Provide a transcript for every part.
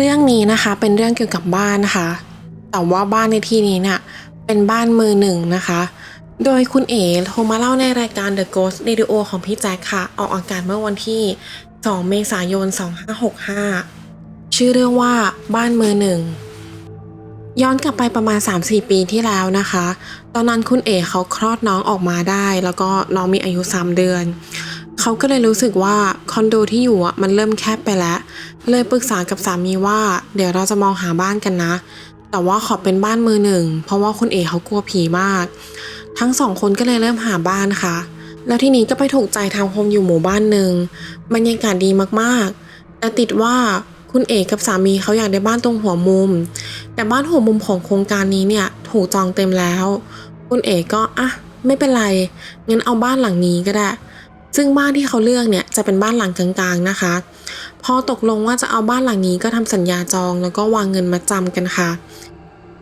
เรื่องนี้นะคะเป็นเรื่องเกี่ยวกับบ้านนะคะ แต่ว่าบ้านในที่นี้เนี่ยเป็นบ้านมือหนึ่งนะคะ โดยคุณเอ๋โทรมาเล่าในรายการ The Ghost Radio ของพี่แจ็คค่ะ ออกอากาศเมื่อวันที่ 2 เมษายน 2565 ชื่อเรื่องว่าบ้านมือหนึ่งย้อนกลับไปประมาณ 3-4 ปีที่แล้วนะคะ ตอนนั้นคุณเอ๋เขาคลอดน้องออกมาได้ แล้วก็น้องมีอายุ 3 เดือน เขาก็เลยรู้สึกว่าคอนโดที่อยู่อะมันเริ่มแคบไปแล้ว เลยปรึกษากับสามีว่า เดี๋ยวเราจะมองหาบ้านกันนะ แต่ว่าขอเป็นบ้านมือหนึ่ง เพราะว่าคุณเอ๋เขากลัวผีมาก ทั้งสองคนก็เลยเริ่มหาบ้านค่ะ แล้วทีนี้ก็ไปถูกใจทางโฮมอยู่หมู่บ้านหนึ่งบรรยากาศดีมากๆ แต่ติดว่าคุณเอกกับสามีเขาอยากได้บ้านตรงหัวมุม แต่บ้านหัวมุมของโครงการนี้เนี่ยถูกจองเต็มแล้ว คุณเอกก็อะไม่เป็นไรงั้นเอาบ้านหลังนี้ก็ได้ ซึ่งบ้านที่เขาเลือกเนี่ยจะเป็นบ้านหลังกลางๆนะคะ พอตกลงว่าจะเอาบ้านหลังนี้ก็ทำสัญญาจองแล้วก็วางเงินมาจำกันค่ะ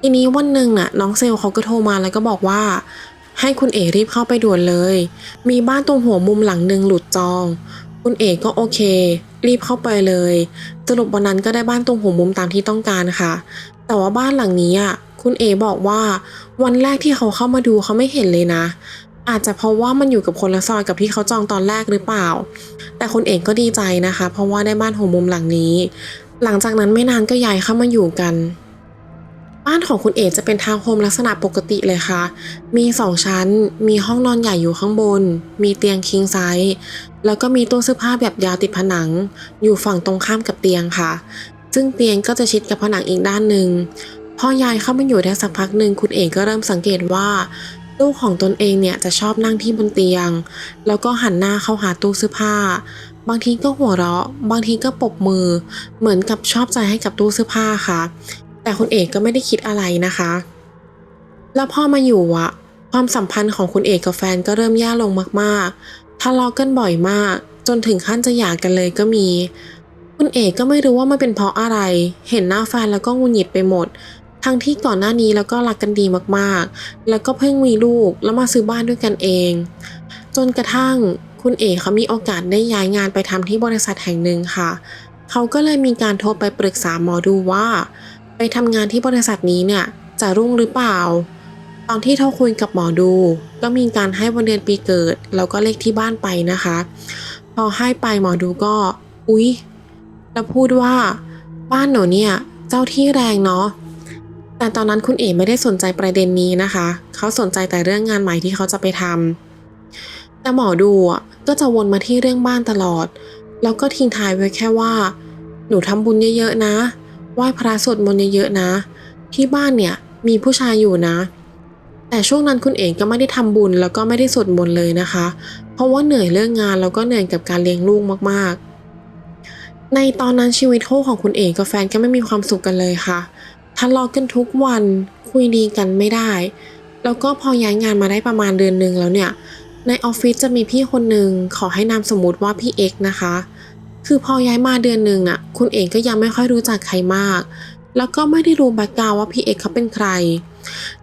ทีนี้วันหนึ่งน่ะน้องเซลเขาก็โทรมาแล้วก็บอกว่า ให้คุณเอรีบเข้าไปด่วนเลย มีบ้านตรงหัวมุมหลังหนึ่งหลุดจอง คุณเอ๋ก็โอเค รีบเข้าไปเลย สรุปวันนั้นก็ได้บ้านตรงหัวมุมตามที่ต้องการค่ะ แต่ว่าบ้านหลังนี้อะคุณเอบอกว่าวันแรกที่เขาเข้ามาดูเขาไม่เห็นเลยนะ อาจจะเพราะว่ามันอยู่กับคนละซอยกับที่เขาจองตอนแรกหรือเปล่า แต่คุณเอกก็ดีใจนะคะ เพราะว่าได้บ้านหัวมุมหลังนี้ หลังจากนั้นไม่นานก็ย้ายเข้ามาอยู่กัน บ้านของคุณเอกจะเป็นทาวน์โฮมลักษณะปกติเลยค่ะ มีสองชั้น มีห้องนอนใหญ่อยู่ข้างบน มีเตียงคิงไซส์แล้วก็มีตู้เสื้อผ้าแบบยาวติดผนัง อยู่ฝั่งตรงข้ามกับเตียงค่ะ ซึ่งเตียงก็จะชิดกับผนังอีกด้านหนึ่งพอยายเข้ามาอยู่ได้สักพักหนึ่งคุณเอกก็เริ่มสังเกตว่า ลูกของตนเองเนี่ยจะชอบนั่งที่บนเตียง แล้วก็หันหน้าเข้าหาตู้เสื้อผ้า บางทีก็หัวเราะ บางทีก็ปบมือ เหมือนกับชอบใจให้กับตู้เสื้อผ้าค่ะ แต่คุณเอกก็ไม่ได้คิดอะไรนะคะ แล้วพอมาอยู่อะความสัมพันธ์ของคุณเอกกับแฟนก็เริ่มแย่ลงมากๆทะเลาะกันบ่อยมาก จนถึงขั้นจะหย่ากันเลยก็มี คุณเอกก็ไม่รู้ว่ามันเป็นเพราะอะไร เห็นหน้าแฟนแล้วก็หงุนหงิดไปหมด ทั้งที่ก่อนหน้านี้แล้วก็รักกันดีมากๆ แล้วก็เพิ่งมีลูกแล้วมาซื้อบ้านด้วยกันเอง จนกระทั่งคุณเอกเขามีโอกาสได้ย้ายงานไปทำที่บริษัทแห่งหนึ่งค่ะ เขาก็เลยมีการโทรไปปรึกษาหมอดูว่า ไปทำงานที่บริษัทนี้เนี่ยจะรุ่งหรือเปล่า ตอนที่โทรคุยกับหมอดู ก็มีการให้วันเดือนปีเกิด แล้วก็เลขที่บ้านไปนะคะ พอให้ไปหมอดูก็ อุ๊ย แล้วพูดว่า บ้านหนูเนี่ย เจ้าที่แรงเนาะ แต่ตอนนั้นคุณเอ๋ไม่ได้สนใจประเด็นนี้นะคะ เขาสนใจแต่เรื่องงานใหม่ที่เขาจะไปทำแต่หมอดูอะก็จะวนมาที่เรื่องบ้านตลอด แล้วก็ทิ้งท้ายไว้แค่ว่า หนูทำบุญเยอะๆนะไหว้พระสวดมนต์เยอะๆนะ ที่บ้านเนี่ยมีผู้ชายอยู่นะ แต่ช่วงนั้นคุณเอ๋ก็ไม่ได้ทำบุญแล้วก็ไม่ได้สวดมนต์เลยนะคะ เพราะว่าเหนื่อยเรื่องงานแล้วก็เหนื่อยกับการเลี้ยงลูกมากๆ ในตอนนั้นชีวิตคู่ของคุณเอ๋กับแฟนก็ไม่มีความสุขกันเลยค่ะ ทะเลาะกันทุกวันคุยดีกันไม่ได้ แล้วก็พอย้ายงานมาได้ประมาณเดือนหนึ่งแล้วเนี่ย ในออฟฟิศจะมีพี่คนหนึ่งขอให้นามสมมติว่าพี่เอกนะคะ คือพอย้ายมาเดือนหนึ่งน่ะ คุณเอกก็ยังไม่ค่อยรู้จักใครมาก แล้วก็ไม่ได้รู้แบ็กกราวว่าพี่เอกเขาเป็นใคร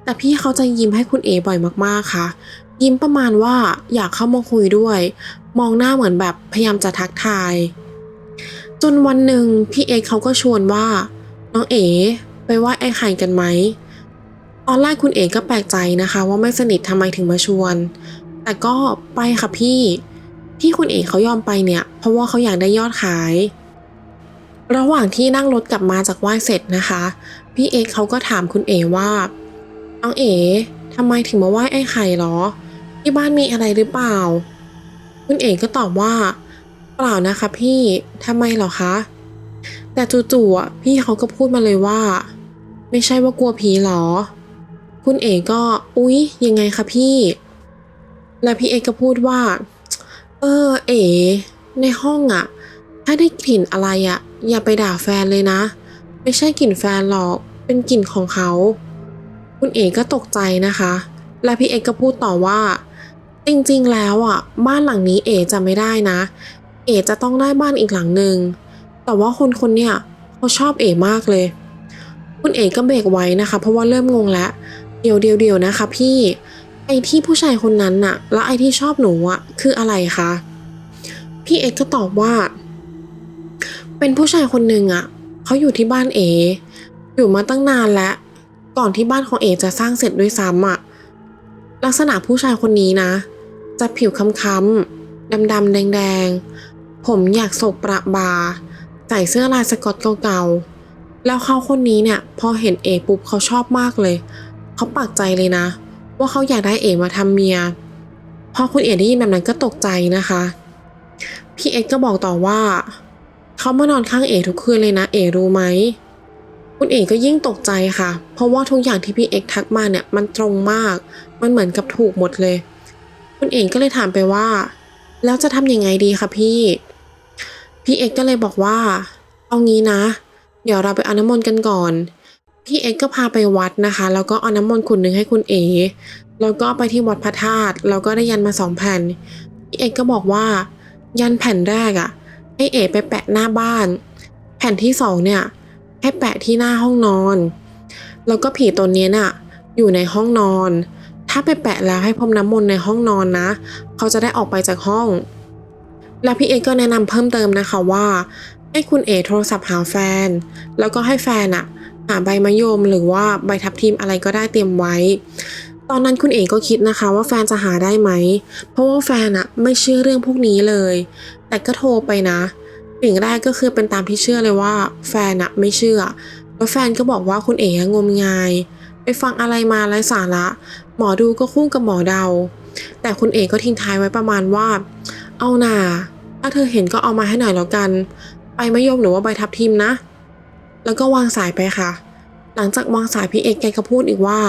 แต่พี่เขาจะยิ้มให้คุณเอบ่อยมากๆค่ะ ยิ้มประมาณว่าอยากเข้ามาคุยด้วย มองหน้าเหมือนแบบพยายามจะทักทาย จนวันหนึ่งพี่เอกเขาก็ชวนว่าน้องเอ๋ ไปไหว้ไอ้ไข่กันไหม ตอนแรกคุณเอกก็แปลกใจนะคะ ว่าไม่สนิททำไมถึงมาชวน แต่ก็ไปค่ะพี่ ที่คุณเอกเขายอมไปเนี่ย เพราะว่าเขาอยากได้ยอดขาย ระหว่างที่นั่งรถกลับมาจากไหว้เสร็จนะคะ พี่เอกเขาก็ถามคุณเอว่าน้องเอ๋ทำไมถึงมาไหว้ไอ้ไข่หรอ ที่บ้านมีอะไรหรือเปล่า คุณเอกก็ตอบว่า เปล่านะคะพี่ทำไมเหรอคะ แต่จู่ๆพี่เขาก็พูดมาเลยว่า ไม่ใช่ว่ากลัวผีหรอ คุณเอกก็ อุ๊ย ยังไงคะพี่ แล้วพี่เอกก็พูดว่า เออ เอ๋ในห้องอะถ้าได้กลิ่นอะไรอะอย่าไปด่าแฟนเลยนะ ไม่ใช่กลิ่นแฟนหรอก เป็นกลิ่นของเขา คุณเอกก็ตกใจนะคะ และพี่เอกก็พูดต่อว่า จริงๆแล้วอะบ้านหลังนี้เอ๋จะไม่ได้นะ เอ๋จะต้องได้บ้านอีกหลังหนึ่งแต่ว่าคนคนเนี่ยเขาชอบเอ๋มากเลย คุณเอ๋ก็เบรกไว้นะคะ เพราะว่าเริ่มงงแล้วเดี๋ยวเดี๋ยวเดี๋ยวนะคะ พี่ไอที่ผู้ชายคนนั้นน่ะ แล้วไอที่ชอบหนูอะคืออะไรคะพี่เอกก็ตอบว่า เป็นผู้ชายคนหนึ่งอะเขาอยู่ที่บ้านเอ อยู่มาตั้งนานแล้วก่อนที่บ้านของเอจะสร้างเสร็จด้วยซ้ำอะลักษณะผู้ชายคนนี้นะ จะผิวค้ำๆดำๆแดงๆ ผมอยากโศกประบา ใส่เสื้อลายสกอตเก่าๆ แล้วเขาคนนี้เนี่ยพอเห็นเอปุ๊บเขาชอบมากเลย เขาปักใจเลยนะ ว่าเขาอยากได้เอมาทำเมีย พอคุณเอได้ยินแบบนั้นก็ตกใจนะคะ พี่เอ็กก็บอกต่อว่า เขามานอนข้างเอทุกคืนเลยนะเอรู้ไหม คุณเอกก็ยิ่งตกใจค่ะ เพราะว่าทุกอย่างที่พี่เอกทักมาเนี่ยมันตรงมาก มันเหมือนกับถูกหมดเลย คุณเอกก็เลยถามไปว่า แล้วจะทำยังไงดีคะพี่ พี่เอกก็เลยบอกว่า เอางี้นะเเดี๋ยวเราไปเอาน้ำมนต์กันก่อน พี่เอกก็พาไปวัดนะคะ แล้วก็เอาน้ำมนต์ขุนหนึ่งให้คุณเอแล้วก็ไปที่วัดพระธาตุแล้วก็ได้ยันมาสองแผ่นพี่เอกก็บอกว่า ยันแผ่นแรกอะ่ะ ให้เอไปแปะหน้าบ้าน แผ่นที่สองเนี่ยให้แปะที่หน้าห้องนอน แล้วก็ผีตัวนี้น่ะอยู่ในห้องนอน ถ้าไปแปะแล้วให้พรมน้ำมนต์ในห้องนอนนะ เขาจะได้ออกไปจากห้อง แล้วพี่เอก็แนะนำเพิ่มเติมนะคะว่า ให้คุณเอโทรศัพท์หาแฟน แล้วก็ให้แฟนอะหาใบมะยมหรือว่าใบทับทิมอะไรก็ได้เตรียมไว้ ตอนนั้นคุณเอก็คิดนะคะว่าแฟนจะหาได้ไหม เพราะว่าแฟนอะไม่เชื่อเรื่องพวกนี้เลย แต่ก็โทรไปนะ สิ่งแรกก็คือเป็นตามที่เชื่อเลยว่า แฟนอะไม่เชื่อ แล้วแฟนก็บอกว่าคุณเอ๋งมงาย ไปฟังอะไรมาไร้สาระ หมอดูก็คู่กับหมอเดา แต่คุณเอ๋ก็ทิ้งท้ายไว้ประมาณว่า เอาหนาถ้าเธอเห็นก็เอามาให้หน่อยแล้วกัน ไปมะยมหรือว่าใบทับทิมนะ แล้วก็วางสายไปค่ะ หลังจากวางสายพี่เอกแกก็พูดอีกว่า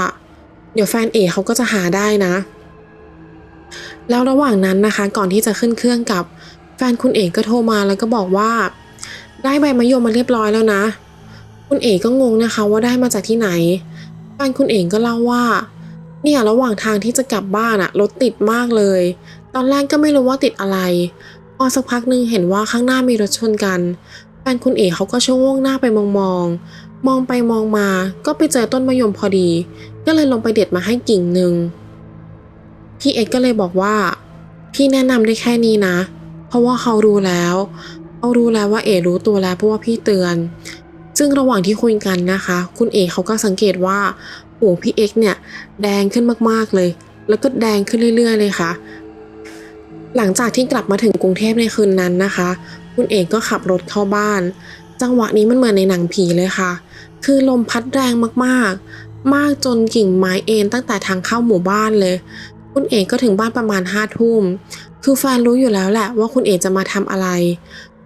เดี๋ยวแฟนเอกเขาก็จะหาได้นะ แล้วระหว่างนั้นนะคะก่อนที่จะขึ้นเครื่องกลับ แฟนคุณเอกก็โทรมาแล้วก็บอกว่า ได้ใบมะยมมาเรียบร้อยแล้วนะ คุณเอกก็งงนะคะว่าได้มาจากที่ไหน แฟนคุณเอกก็เล่าว่า เนี่ยระหว่างทางที่จะกลับบ้านอะรถติดมากเลย ตอนแรกก็ไม่รู้ว่าติดอะไร พอสักพักหนึ่งเห็นว่าข้างหน้ามีรถชนกันแฟนคุณเอกเขาก็ชะโงงหน้าไปมองมองๆมองไปมองมาก็ไปเจอต้นมะยมพอดี ก็เลยลงไปเด็ดมาให้กิ่งหนึ่งพี่เอกก็เลยบอกว่า พี่แนะนำได้แค่นี้นะ เพราะว่าเขารู้แล้วเขารู้แล้วว่าเอรู้ตัวแล้วเพราะว่าพี่เตือน ซึ่งระหว่างที่คุยกันนะคะ คุณเอกเขาก็สังเกตว่าหูพี่เอกเนี่ยแดงขึ้นมากๆเลย แล้วก็แดงขึ้นเรื่อย ๆ เลยค่ะ หลังจากที่กลับมาถึงกรุงเทพในคืนนั้นนะคะ คุณเอกก็ขับรถเข้าบ้าน จังหวะนี้มันเหมือนในหนังผีเลยค่ะ คือลมพัดแรงมากๆ มากจนกิ่งไม้เอ็นตั้งแต่ทางเข้าหมู่บ้านเลย คุณเอกก็ถึงบ้านประมาณห้าทุ่ม คือแฟนรู้อยู่แล้วแหละว่าคุณเอกจะมาทำอะไร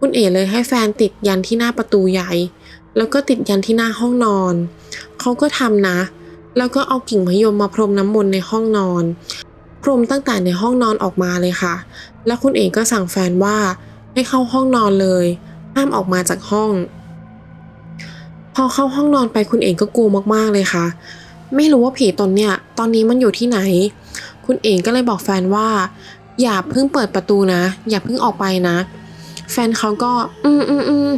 คุณเอกเลยให้แฟนติดยันที่หน้าประตูใหญ่ แล้วก็ติดยันที่หน้าห้องนอน เขาก็ทำนะ แล้วก็เอากิ่งมะยมมาพรมน้ำมนต์ในห้องนอน รมตั้งแต่ในห้องนอนออกมาเลยค่ะ แล้วคุณเอกก็สั่งแฟนว่าให้เข้าห้องนอนเลย ห้ามออกมาจากห้อง พอเข้าห้องนอนไปคุณเอกก็กลัวมากๆเลยค่ะ ไม่รู้ว่าผีตนเนี่ย ตอนนี้มันอยู่ที่ไหน คุณเอกก็เลยบอกแฟนว่า อย่าเพิ่งเปิดประตูนะ อย่าเพิ่งออกไปนะ แฟนเขาก็ อืมอืมอืม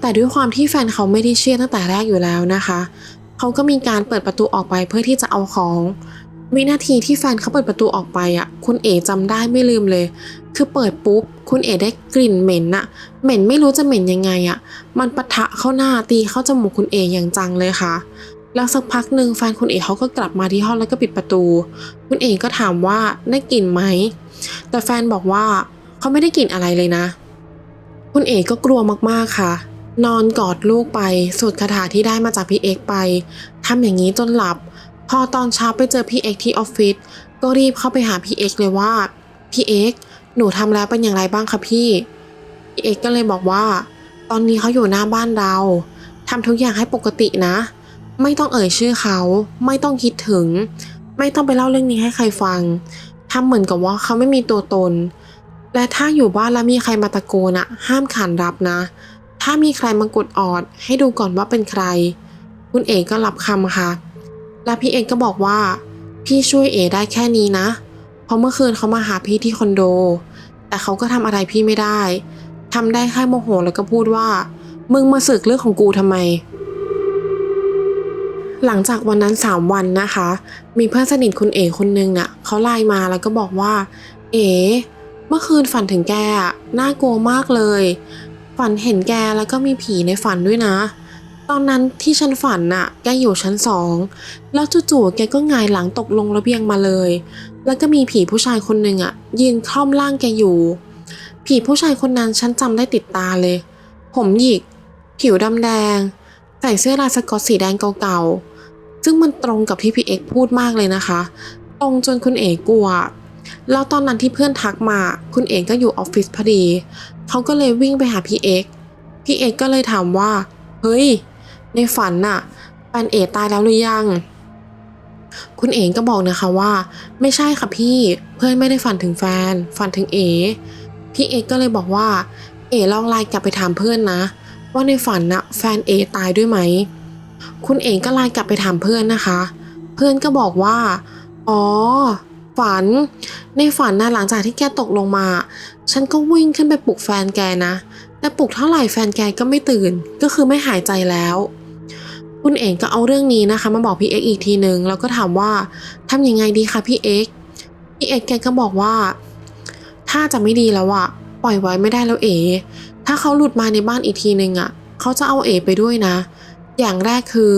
แต่ด้วยความที่แฟนเขาไม่ได้เชื่อตั้งแต่แรกอยู่แล้วนะคะ เขาก็มีการเปิดประตูออกไปเพื่อที่จะเอาของ วินาทีที่แฟนเขาเปิดประตูออกไปอะ คุณเอ๋จำได้ไม่ลืมเลย คือเปิดปุ๊บ คุณเอ๋ได้กลิ่นเหม็นอะเหม็นไม่รู้จะเหม็นยังไงอะมันปะทะเข้าหน้าตีเข้าจมูกคุณเอ๋อย่างจังเลยค่ะ แล้วสักพักหนึ่งแฟนคุณเอ๋เขาก็กลับมาที่ห้องแล้วก็ปิดประตู คุณเอ๋ก็ถามว่าได้กลิ่นไหม แต่แฟนบอกว่าเขาไม่ได้กลิ่นอะไรเลยนะ คุณเอ๋ก็กลัวมากๆค่ะ นอนกอดลูกไปสวดคาถาที่ได้มาจากพี่เอกไปทำอย่างนี้จนหลับ พอตอนเช้าไปเจอพี่เอกที่ออฟฟิศก็รีบเข้าไปหาพี่เอกเลยว่าพี่เอกหนูทำแล้วเป็นอย่างไรบ้างคะพี่พี่เอกก็เลยบอกว่า ตอนนี้เขาอยู่หน้าบ้านเราทำทุกอย่างให้ปกตินะ ไม่ต้องเอ่ยชื่อเขา ไม่ต้องคิดถึง ไม่ต้องไปเล่าเรื่องนี้ให้ใครฟังทำเหมือนกับว่าเขาไม่มีตัวตน และถ้าอยู่บ้านแล้วมีใครมาตะโกนอะห้ามขานรับนะ ถ้ามีใครมากดออด ให้ดูก่อนว่าเป็นใคร คุณเอกก็รับคำค่ะ และพี่เอกก็บอกว่า พี่ช่วยเอได้แค่นี้นะ เพราะเมื่อคืนเขามาหาพี่ที่คอนโด แต่เขาก็ทำอะไรพี่ไม่ได้ ทำได้แค่โมโหแล้วก็พูดว่า มึงมาสึกเรื่องของกูทำไม หลังจากวันนั้นสามวันนะคะ มีเพื่อนสนิทคุณเอ๋คนนึงน่ะเขาไลน์มาแล้วก็บอกว่า เอ๋เมื่อคืนฝันถึงแกอะน่ากลัวมากเลย ฝันเห็นแกแล้วก็มีผีในฝันด้วยนะ ตอนนั้นที่ฉันฝันน่ะ แกอยู่ชั้นสอง แล้วจู่ๆ แกก็หงายหลังตกลงระเบียงมาเลย แล้วก็มีผีผู้ชายคนหนึ่งอะยืนคล่อมร่างแกอยู่ ผีผู้ชายคนนั้นฉันจำได้ติดตาเลย ผมหยิก ผิวดำแดง ใส่เสื้อลายสกอตสีแดงเก่าๆ ซึ่งมันตรงกับที่พี่เอกพูดมากเลยนะคะ ตรงจนคุณเอกกลัว แล้วตอนนั้นที่เพื่อนทักมา คุณเอกก็อยู่ออฟฟิศพอดี เขาก็เลยวิ่งไปหาพี่เอก พี่เอกก็เลยถามว่า เฮ้ย ในฝันน่ะแฟนเอตายแล้วหรือยัง คุณเอกก็บอกนะคะว่า ไม่ใช่ค่ะพี่เพื่อนไม่ได้ฝันถึงแฟน ฝันถึงเอพี่เอกก็เลยบอกว่า เอลองไลน์กลับไปถามเพื่อนนะ ว่าในฝันน่ะแฟนเอตายด้วยไหมคุณเอกก็ไลน์กลับไปถามเพื่อนนะคะ เพื่อนก็บอกว่า อ๋อ ฝัน ในฝันนะหลังจากที่แกตกลงมา ฉันก็วิ่งขึ้นไปปลุกแฟนแกนะ แต่ปลุกเท่าไหร่แฟนแกก็ไม่ตื่น ก็คือไม่หายใจแล้ว คุณเอกก็เอาเรื่องนี้นะคะ มาบอกพี่เอกอีกทีหนึ่งแล้วก็ถามว่าทำยังไงดีคะพี่เอกพี่เอกแกก็บอกว่า ถ้าจะไม่ดีแล้วอะปล่อยไว้ไม่ได้แล้วเอ๋ถ้าเขาหลุดมาในบ้านอีกทีหนึ่งอะเขาจะเอาเอ๋ไปด้วยนะ อย่างแรกคือ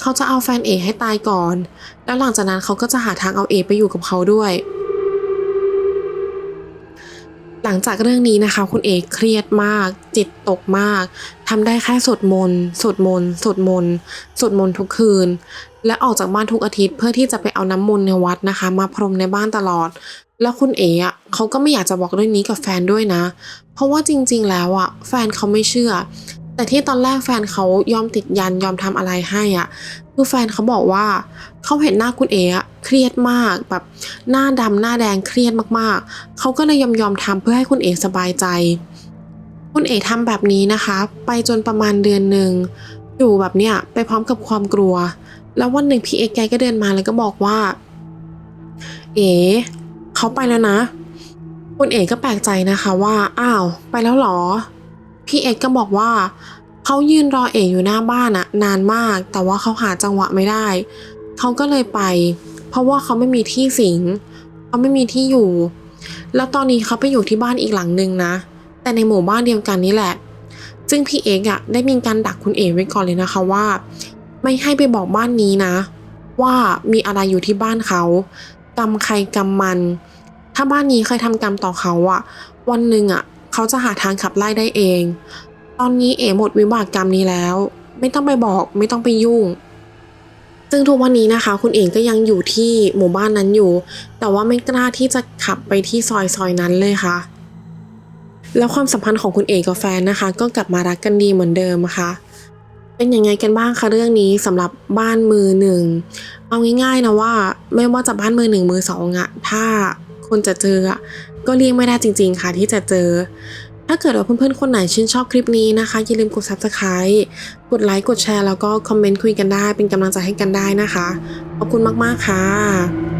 เขาจะเอาแฟนเอให้ตายก่อน แล้วหลังจากนั้นเขาก็จะหาทางเอาเอไปอยู่กับเขาด้วย หลังจากเรื่องนี้นะคะ คุณเอกเครียดมาก จิตตกมากทำได้แค่สวดมนต์สวดมนต์สวดมนต์สวดมนต์ทุกคืน และออกจากบ้านทุกอาทิตย์เพื่อที่จะไปเอาน้ำมนต์ในวัดนะคะ มาพรมในบ้านตลอด แล้วคุณเอ๋อะเขาก็ไม่อยากจะบอกเรื่องนี้กับแฟนด้วยนะ เพราะว่าจริง ๆ แล้วอะแฟนเขาไม่เชื่อ แต่ที่ตอนแรกแฟนเขายอมติดยันยอมทำอะไรให้อะคือแฟนเขาบอกว่าเขาเห็นหน้าคุณเอ๋อะเครียดมากแบบหน้าดำหน้าแดงเครียดมากๆ เขาก็เลยยอมยอมทำเพื่อให้คุณเอ๋สบายใจ คุณเอ๋ทำแบบนี้นะคะ ไปจนประมาณเดือนหนึ่งอยู่แบบเนี้ยไปพร้อมกับความกลัว แล้ววันหนึ่งพี่เอกแกก็เดินมาแล้วก็บอกว่า เอ๋เขาไปแล้วนะ คุณเอกก็แปลกใจนะคะว่าอ้าว ไปแล้วหรอ พี่เอกก็บอกว่าเขายืนรอเอกอยู่หน้าบ้านอะนานมาก แต่ว่าเขาหาจังหวะไม่ได้ เขาก็เลยไป เพราะว่าเขาไม่มีที่สิงเขาไม่มีที่อยู่ แล้วตอนนี้เขาไปอยู่ที่บ้านอีกหลังนึงนะ แต่ในหมู่บ้านเดียวกันนี่แหละ ซึ่งพี่เอกอะได้มีการดักคุณเอกไว้ก่อนเลยนะคะว่า ไม่ให้ไปบอกบ้านนี้นะ ว่ามีอะไรอยู่ที่บ้านเขากรรมใครกรรมมัน ถ้าบ้านนี้เคยทำกรรมต่อเขาอะวันหนึ่งอะ เขาจะหาทางขับไล่ได้เอง ตอนนี้เอ๋หมดวิบากกรรมนี้แล้ว ไม่ต้องไปบอกไม่ต้องไปยุ่ง ซึ่งทุกวันนี้นะคะ คุณเอ๋ก็ยังอยู่ที่หมู่บ้านนั้นอยู่ แต่ว่าไม่กล้าที่จะขับไปที่ซอยซอยนั้นเลยค่ะ แล้วความสัมพันธ์ของคุณเอกกับแฟนนะคะ ก็กลับมารักกันดีเหมือนเดิมค่ะเป็นยังไงกันบ้างคะเรื่องนี้สำหรับบ้านมือหนึ่งเอาง่ายๆนะว่า ไม่ว่าจะบ้านมือหนึ่งมือสองอะถ้า คนจะเจออะก็เลี่ยงไม่ได้จริง ๆ ค่ะที่จะเจอ ถ้าเกิดว่าเพื่อนๆคนไหนชื่นชอบคลิปนี้นะคะ อย่าลืมกด subscribe กดไลค์กดแชร์แล้วก็คอมเมนต์คุยกันได้ เป็นกำลังใจให้กันได้นะคะ ขอบคุณมากๆค่ะ